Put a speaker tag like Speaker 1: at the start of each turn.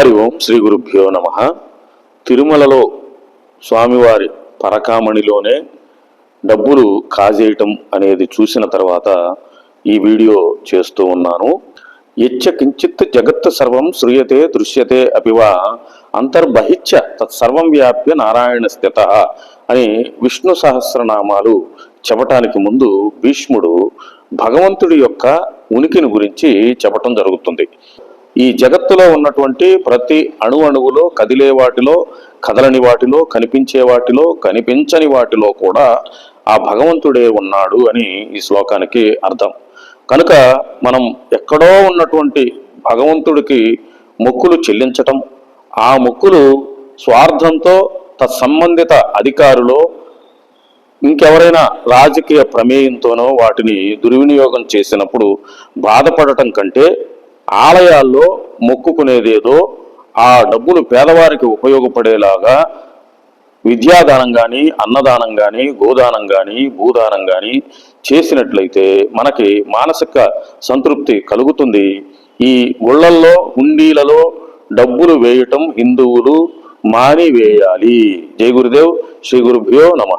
Speaker 1: హరి ఓం శ్రీ గురుభ్యో నమ. తిరుమలలో స్వామివారి పరకామణిలోనే డబ్బులు కాజేయటం అనేది చూసిన తర్వాత ఈ వీడియో చేస్తూ ఉన్నాను. యచ్చ కించిత్ జగత్ సర్వం శ్రూయతే దృశ్యతే అపివా అంతర్బహిత్య తత్సర్వం వ్యాప్య నారాయణ స్థిత అని విష్ణు సహస్రనామాలు చెప్పటానికి ముందు భీష్ముడు భగవంతుడి యొక్క ఉనికిని గురించి చెప్పటం జరుగుతుంది. ఈ జగత్తులో ఉన్నటువంటి ప్రతి అణు అణువులో కదిలే వాటిలో కదలని వాటిలో కనిపించే వాటిలో కనిపించని వాటిలో కూడా ఆ భగవంతుడే ఉన్నాడు అని ఈ శ్లోకానికి అర్థం. కనుక మనం ఎక్కడో ఉన్నటువంటి భగవంతుడికి మొక్కులు చెల్లించటం ఆ మొక్కులు స్వార్థంతో తత్సంబంధిత అధికారులో ఇంకెవరైనా రాజకీయ ప్రమేయంతోనో వాటిని దుర్వినియోగం చేసినప్పుడు బాధపడటం కంటే ఆలయాల్లో మొక్కుకునేదేదో ఆ డబ్బులు పేదవారికి ఉపయోగపడేలాగా విద్యాదానం కానీ అన్నదానం కానీ గోదానం కానీ భూదానం కానీ చేసినట్లయితే మనకి మానసిక సంతృప్తి కలుగుతుంది. ఈ గుళ్ళల్లో హుండీలలో డబ్బులు వేయటం హిందువులు మాని వేయాలి జై గురుదేవ్ శ్రీ గురుభ్యో నమ.